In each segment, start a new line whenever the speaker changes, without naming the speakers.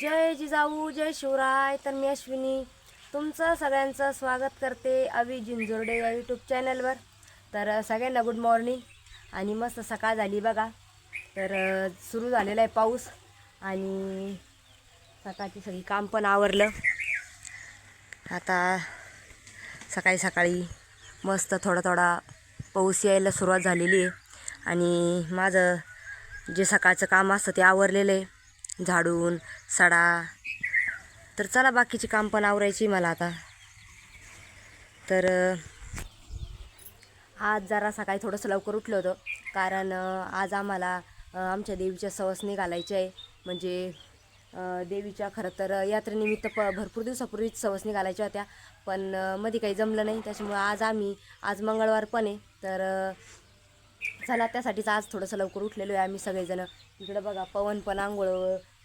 जय जिजाऊ जय शिवराय तर मी अश्विनी. तुमचं सगळ्यांचं स्वागत करते अवी जिंजोर्डे या यूट्यूब चॅनलवर तर सगळ्यांना गुड मॉर्निंग आणि मस्त सकाळ झाली बघा. तर सुरू झालेला आहे पाऊस. आणि सकाळची सगळी काम पण आवरलं. आता सकाळी सकाळी मस्त थोडा थोडा पाऊस यायला सुरुवात झालेली आहे. आणि माझं जे सकाळचं काम असतं ते आवरलेलं आहे. झाडून सडा. तर चला बाकीची काम पण आवरायची मला आता. तर आज जरा सकाळी थोडंसं लवकर उठलं होतं. कारण आज आम्हाला आमच्या देवीच्या सवस घालायची आहे. म्हणजे देवीच्या खरं तर यात्रेनिमित्त प भरपूर दिवसापूर्वीच सवस घालायच्या होत्या. पण मध्ये काही जमलं नाही. त्याच्यामुळं आज आम्ही आज मंगळवार पण आहे. तर चला त्यासाठीच आज थोडंसं लवकर उठलेलो आहे आम्ही सगळेजणं. इकडं बघा पवन पण आंघोळ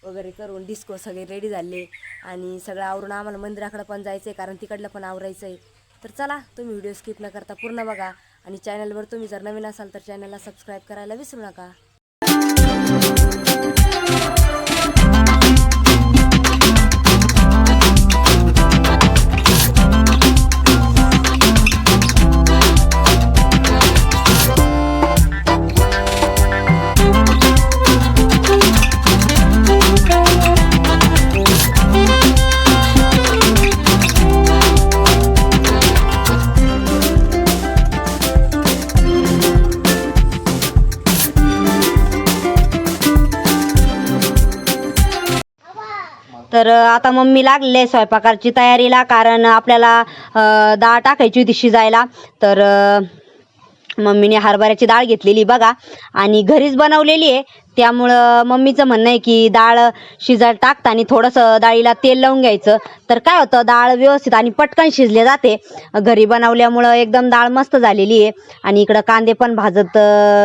वगैरे करून डिस्को सगळे रेडी झाले. आणि सगळं आवरून आम्हाला मंदिराकडं पण जायचं आहे कारण तिकडलं पण आवरायचं आहे तर चला तुम्ही व्हिडिओ स्किप न करता पूर्ण बघा. आणि चॅनलवर तुम्ही जर नवीन असाल तर चॅनलला सबस्क्राईब करायला विसरू नका.
तर आता मम्मी लागलेली आहे स्वयंपाकाची तयारीला कारण आपल्याला डाळ टाकायची होती शिजायला. तर मम्मीने हरभऱ्याची डाळ घेतलेली बघा. आणि घरीच बनवलेली आहे. त्यामुळं मम्मीचं म्हणणं आहे की डाळ शिजायला टाकताना थोडंसं डाळीला तेल लावून घ्यायचं. तर काय होतं डाळ व्यवस्थित आणि पटकन शिजले जाते. घरी बनवल्यामुळं एकदम डाळ मस्त झालेली आहे. आणि इकडं कांदे पण भाजत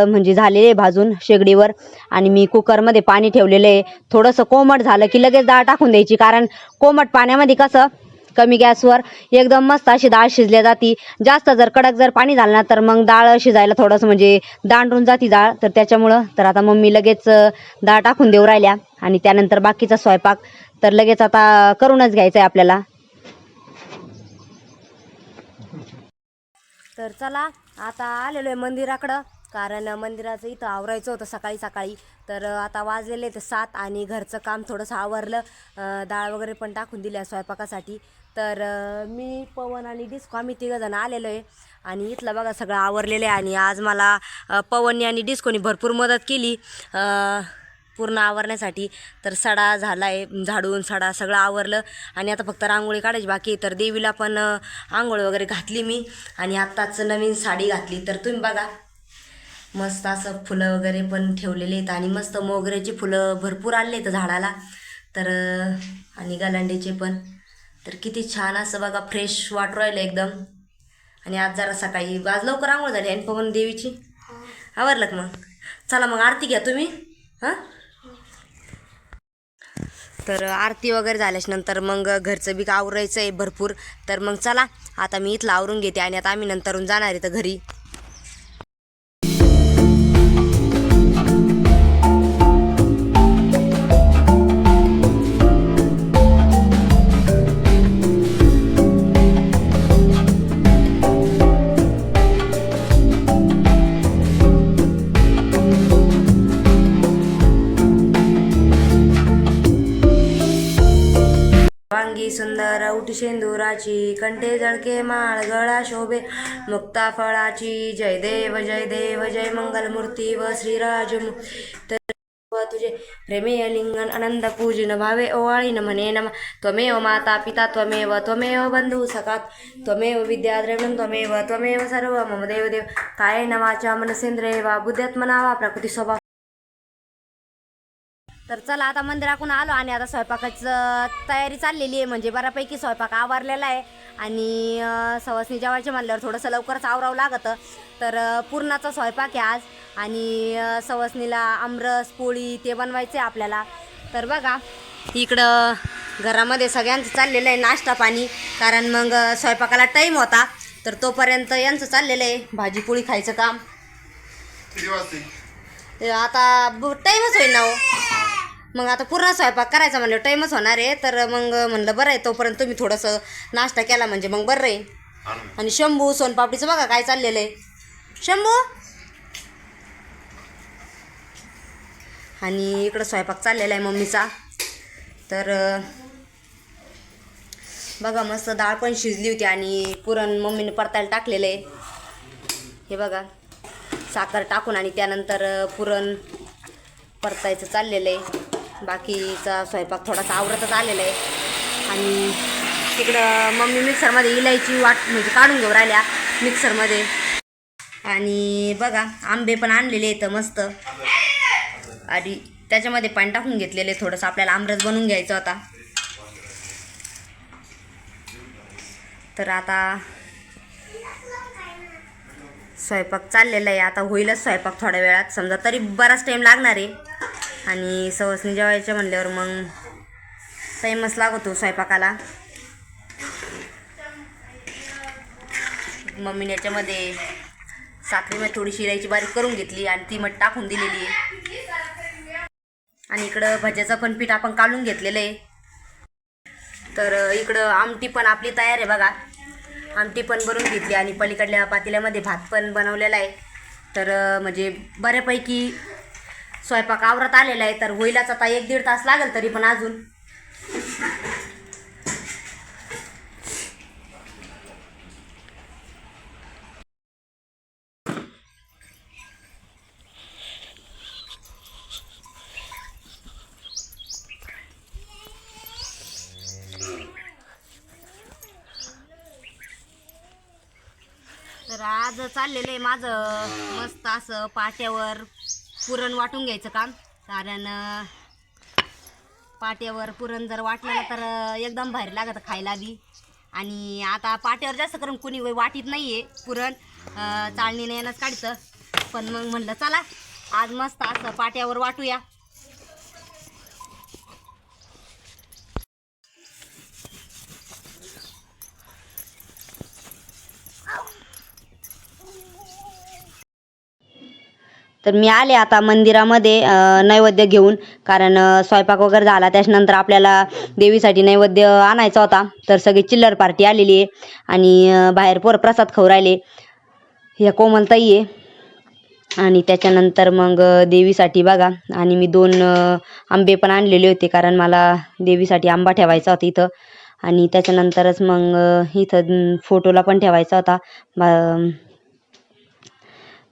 म्हणजे झालेले आहे भाजून शेगडीवर. आणि मी कुकरमध्ये पाणी ठेवलेलं आहे. थोडंसं कोमट झालं की लगेच डाळ टाकून द्यायची. कारण कोमट पाण्यामध्ये कसं कमी गॅसवर एकदम मस्त अशी डाळ शिजल्या जाती. जास्त जर कडक जर पाणी झालं ना तर मग डाळ शिजायला थोडंसं म्हणजे दांडून जाती डाळ. तर त्याच्यामुळं तर आता मम्मी लगेच डाळ टाकून देऊ राहिल्या. आणि त्यानंतर बाकीचा स्वयंपाक. तर लगेच आता करूनच घ्यायचा आहे आपल्याला.
तर चला आता आलेलो आहे मंदिराकडं. कारण मंदिराचं इथं आवरायचं होतं सकाळी सकाळी. तर आता वाजलेले ते सात आणि घरचं काम थोडंसं आवरलं. डाळ वगैरे पण टाकून दिल्या स्वयंपाकासाठी. तर मी पवन आणि डिस्को आम्ही तिघंजण आलेलो आहे. आणि इथलं बघा सगळं आवरलेलं आहे. आणि आज मला पवननी पवनने आणि डिस्कोनी भरपूर मदत केली पूर्ण आवरण्यासाठी. तर सडा झाला आहे झाडून सडा सगळं आवरलं. आणि आता फक्त रांगोळी काढायची बाकी तर देवीला पण आंघोळ वगैरे घातली मी. आणि आत्ताच नवीन साडी घातली. तर तुम्ही बघा मस्त असं फुलं वगैरे पण ठेवलेले आहेत. आणि मस्त मोगऱ्याची फुलं भरपूर आले आहेत झाडाला. तर आणि गलांडीचे पण. तर किती छान असं बघा फ्रेश वाटू राहिलं एकदम. आणि आज जरा सकाळी आज लवकर आंघोळ झाली आणि पवन देवीची? आवरलं का मग? चला मग आरती घ्या तुम्ही. हां? तर आरती वगैरे झाल्याच्यानंतर मग घरचं बी आवरायचं आहे भरपूर. तर मग चला आता मी इथलं आवरून घेते आणि आता आम्ही नंतरून जाणार आहे तर घरी. सुंदर उठी शेंदुराची कंठे जळके माळ गळा शोभे मुक्ता फळाची जय देव जय देव जय मंगल मूर्ती व श्रीराज तर तुझे प्रेमेय लिंगन आनंद पूजन भावे ओवाळी नमने नम. त्वमेव माता पिता त्वमेव त्वमेव बंधू सखात. त्वमेव विद्या त्वमेव त्वमेव सर्व मम देव देव. काय नवाच्या मनसेंद्रिय वा बुद्ध्यात्मना वा प्रकृती स्वभाव. तर चला आता मंदिराकडून आलो आणि आता स्वयंपाकाचं तयारी चाललेली आहे. म्हणजे बऱ्यापैकी स्वयंपाक आवरलेला आहे. आणि अं, सवासणी जेवायचे म्हणल्यावर थोडंसं लवकरच आवरावं लागतं. तर पूर्णाचा स्वयंपाक आहे आज. आणि अं, सवासणीला आमरस पोळी ते बनवायचे आहे आपल्याला. तर बघा इकडं घरामध्ये सगळ्यांचं चाललेलं आहे नाश्ता पाणी. कारण मग स्वयंपाकाला टाईम होता. तर तोपर्यंत यांचं चाललेलं आहे. भाजी पोळी खायचं काम. आता टाईमच होईल ना हो. मग आता पूर्ण स्वयंपाक करायचा म्हणलं टाईमच होणार आहे. तर मग म्हणलं बरं आहे तोपर्यंत तुम्ही थोडंसं नाश्ता केला म्हणजे मग बरं आहे. आणि शंभू सोनपापडीचं बघा काय चाललेलं आहे. शंभू? आणि इकडं स्वयंपाक चाललेला आहे मम्मीचा. तर बघा मस्त डाळ पण शिजली होती आणि पुरण मम्मीने परतायला टाकलेलं आहे. हे बघा साखर टाकून आणि त्यानंतर पुरण परतायचं चाललेलं आहे. बाकीचा स्वयंपाक थोडासा आवरतच आलेला आहे. आणि तिकडं मम्मी मिक्सरमध्ये इलायची वाट म्हणजे काढून घेऊ राहिल्या मिक्सरमध्ये. आणि बघा आंबे पण आणलेले आहेत मस्त. आणि त्याच्यामध्ये पाणी टाकून घेतलेले थोडंसं. आपल्याला आमरस बनवून घ्यायचा होता तर आता स्वयंपाक चाललेला आहे. आता होईलच स्वयंपाक थोड्या वेळात. समजा तरी बराच टाईम लागणार आहे. आणि सवसनी जेवायचं म्हणल्यावर मग टाईमच लागतो स्वयंपाकाला. मम्मीने याच्यामध्ये साखरेमध्ये थोडीशी शिरायची बारीक करून घेतली आणि ती मग टाकून दिलेली आहे. आणि इकडं भज्याचं पण पीठ आपण काढून घेतलेलं आहे. तर इकडं आमटी पण आपली तयार आहे बघा. आमटी पण बनवून घेतली आणि पलीकडल्या पातेल्यामध्ये भात पण बनवलेला आहे. तर म्हणजे बऱ्यापैकी स्वयंपाक आवरत आलेला आहे तर होईलाच आता एक दीड तास लागेल तरी पण अजून. तर आज चाललेलं आहे माझं मस्त असं पाट्यावर. पुरण वाटून घ्यायचं काम. कारण पाट्यावर पुरण जर वाटलं तर एकदम भारी लागतं खायला बी. आणि आता पाट्यावर जास्त करून कुणी वाटीत नाही आहे पुरण चाळणीने येणंच काढतं. पण मग म्हणलं चला आज मस्त असं पाट्यावर वाटूया.
तर मी आले आता मंदिरामध्ये नैवेद्य घेऊन. कारण स्वयंपाक वगैरे झाला. त्याच्यानंतर आपल्याला देवीसाठी नैवेद्य आणायचा होता. तर सगळी चिल्लर पार्टी आलेली आहे. आणि बाहेर पोर प्रसाद खाऊ राहिले. ह्या कोमलताई आहे. आणि त्याच्यानंतर मग देवीसाठी बघा. आणि मी दोन आंबे पण आणलेले होते. कारण मला देवीसाठी आंबा ठेवायचा होता इथं. आणि त्याच्यानंतरच मग इथं फोटोला पण ठेवायचा होता.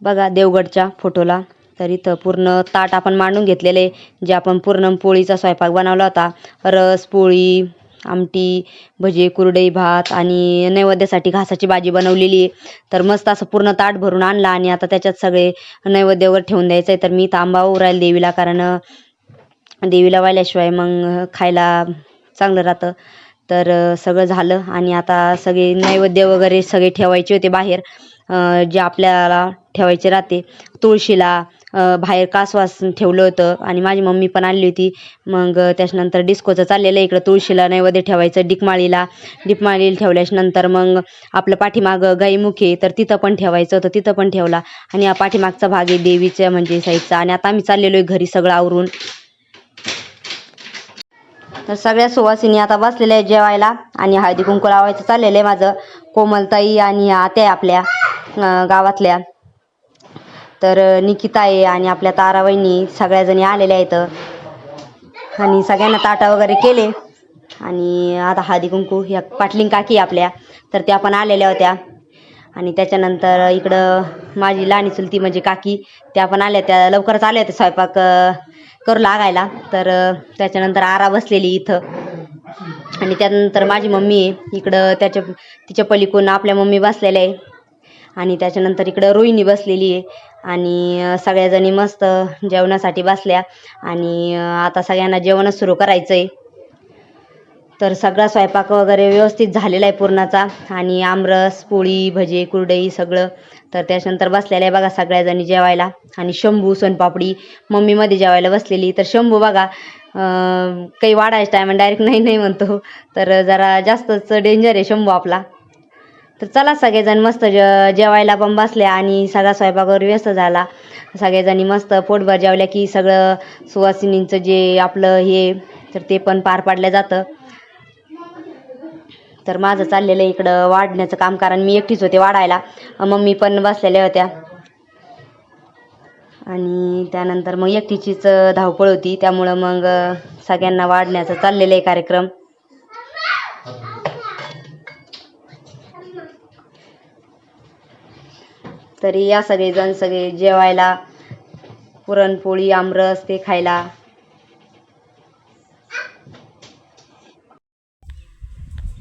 बघा देवगडच्या फोटोला. तर इथं पूर्ण ताट आपण मांडून घेतलेले. जे आपण पूर्ण पोळीचा स्वयंपाक बनवला होता. रस पोळी आमटी भजे कुरडई भात आणि नैवेद्यासाठी घासाची भाजी बनवलेली आहे. तर मस्त असं पूर्ण ताट भरून आणला आणि आता त्याच्यात सगळे नैवेद्यावर ठेवून द्यायचं आहे तर मी तांबा आंबा उरायला देवीला कारण देवीला वाहिल्याशिवाय मग खायला चांगलं राहतं. तर सगळं झालं आणि आता सगळे नैवेद्य वगैरे सगळे ठेवायचे होते बाहेर. जे आपल्याला ठेवायचे राहते. तुळशीला बाहेर कासवास ठेवलं होतं आणि माझी मम्मी पण आणली होती. मग त्याच्यानंतर डिस्कोचं चाललेलं आहे इकडं तुळशीला नैवेद्य ठेवायचं डिकमाळीला. डिकमाळीला ठेवल्याच्यानंतर मग आपलं पाठीमागं गाईमुखी तर तिथं पण ठेवायचं तर तिथं पण ठेवला. आणि हा पाठीमागचा भाग आहे देवीच्या म्हणजे साईडचा. आणि आता आम्ही चाललेलो आहे घरी सगळं आवरून. तर सगळ्या सुवासिनी आता बसलेल्या आहे जेवायला. आणि हळदी कुंकू लावायचं चाललेलं आहे माझं. कोमलताई आणि आत्या आहे आपल्या. गावातल्या. तर निकिता आहे आणि आपल्या तारावहिनी सगळ्याजणी आलेल्या आहेत. आणि सगळ्यांना ताटा वगैरे केले. आणि आता हळदी कुंकू ह्या पाटलिंग काकी आहे आपल्या. तर त्या पण आलेल्या होत्या. आणि त्याच्यानंतर इकडं माझी लहानी चुलती म्हणजे काकी त्या पण आल्या. त्या लवकरच आल्या होत्या स्वयंपाक करू लागायला. तर त्याच्यानंतर आरा बसलेली इथं. आणि त्यानंतर माझी मम्मी आहे. इकडं त्याच्या तिच्या पलीकडून आपल्या मम्मी बसलेल्या आहे. आणि त्याच्यानंतर इकडं रोहिणी बसलेली आहे. आणि सगळ्याजणी मस्त जेवणासाठी बसल्या. आणि आता सगळ्यांना जेवणच सुरू करायचं आहे तर सगळा स्वयंपाक वगैरे व्यवस्थित झालेला आहे पूर्णाचा. आणि आमरस पोळी भजे कुरडई सगळं. तर त्याच्यानंतर बसलेलं आहे बघा सगळ्याजणी जेवायला. आणि शंभू सोनपापडी मम्मीमध्ये जेवायला बसलेली. तर शंभू बघा काही वाढायचं टायम डायरेक्ट नाही नाही म्हणतो. तर जरा जास्तच डेंजर आहे शंभू आपला. तर चला सगळेजण मस्त ज जेवायला पण बसले आणि सगळा स्वयंपाकावर व्यस्त झाला. सगळेजणी मस्त पोटभर जेवल्या की सगळं सुवासिनींचं जे आपलं हे तर ते पण पार पाडलं जातं. तर माझं चाललेलं आहे इकडं वाढण्याचं काम कारण मी एकटीच होते वाढायला. मम्मी पण बसलेल्या होत्या. आणि त्यानंतर मग एकटीचीच धावपळ होती. त्यामुळं मग सगळ्यांना वाढण्याचं चाललेलं आहे कार्यक्रम. तरी या सगळेजण सगळे जेवायला पुरणपोळी आमरस ते खायला.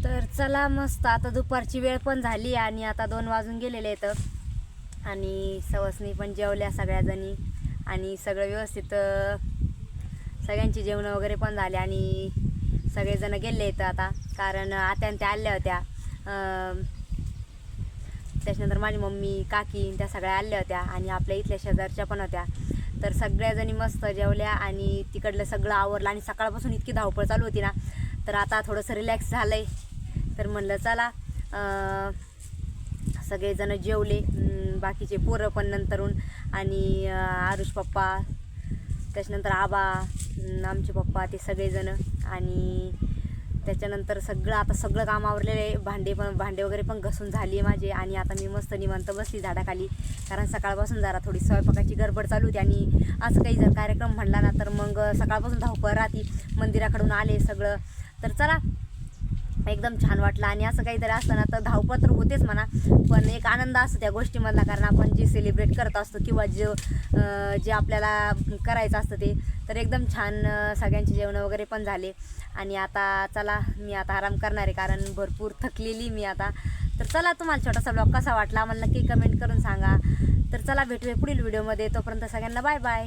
तर चला मस्त आता दुपारची वेळ पण झाली आणि आता दोन वाजून गेलेले आहेत. आणि सवसनी पण जेवल्या सगळ्याजणी. आणि सगळं व्यवस्थित सगळ्यांची जेवणं वगैरे पण झाले आणि सगळेजण गेले आहेत आता. कारण आत्यान त्या आल्या होत्या. त्याच्यानंतर माझी मम्मी काकी त्या सगळ्या आल्या होत्या आणि आपल्या इथल्या शेजारच्या पण होत्या. तर सगळ्याजणी मस्त जेवल्या आणि तिकडलं सगळं आवरलं आणि सकाळपासून इतकी धावपळ चालू होती ना तर आता थोडंसं रिलॅक्स झालं आहे तर म्हणलं चला सगळेजणं जेवले. बाकीचे पोरं पण नंतरून आणि आरुष पप्पा त्याच्यानंतर आबा आमचे पप्पा ते सगळेजणं आणि त्याच्यानंतर सगळं आता सगळं काम आवरलेलं आहे. भांडे पण भांडे वगैरे पण घसून झाली आहे माझे. आणि आता मी मस्त निवांत बसली झाडाखाली. कारण सकाळपासून जरा थोडी स्वयंपाकाची गडबड चालू होती. आणि असं काही जर कार्यक्रम म्हणला ना तर मग सकाळपासून धावपळ राहती. मंदिराकडून आले सगळं. तर चला एकदम छान वाटलं. आणि असं काहीतरी असताना ना तर धावपळ तर होतेच म्हणा पण एक आनंद असतो त्या गोष्टीमधला कारण आपण जे सेलिब्रेट करत असतो किंवा जे जे आपल्याला करायचं असतं ते तर एकदम छान सगळ्यांचे जेवणं वगैरे पण झाले. आणि आता चला मी आता आराम करणार आहे कारण भरपूर थकलेली मी आता. तर चला तुम्हाला छोटासा ब्लॉग कसा वाटला मला नक्की कमेंट करून सांगा. तर चला भेटूया पुढील व्हिडिओमध्ये तोपर्यंत सगळ्यांना बाय बाय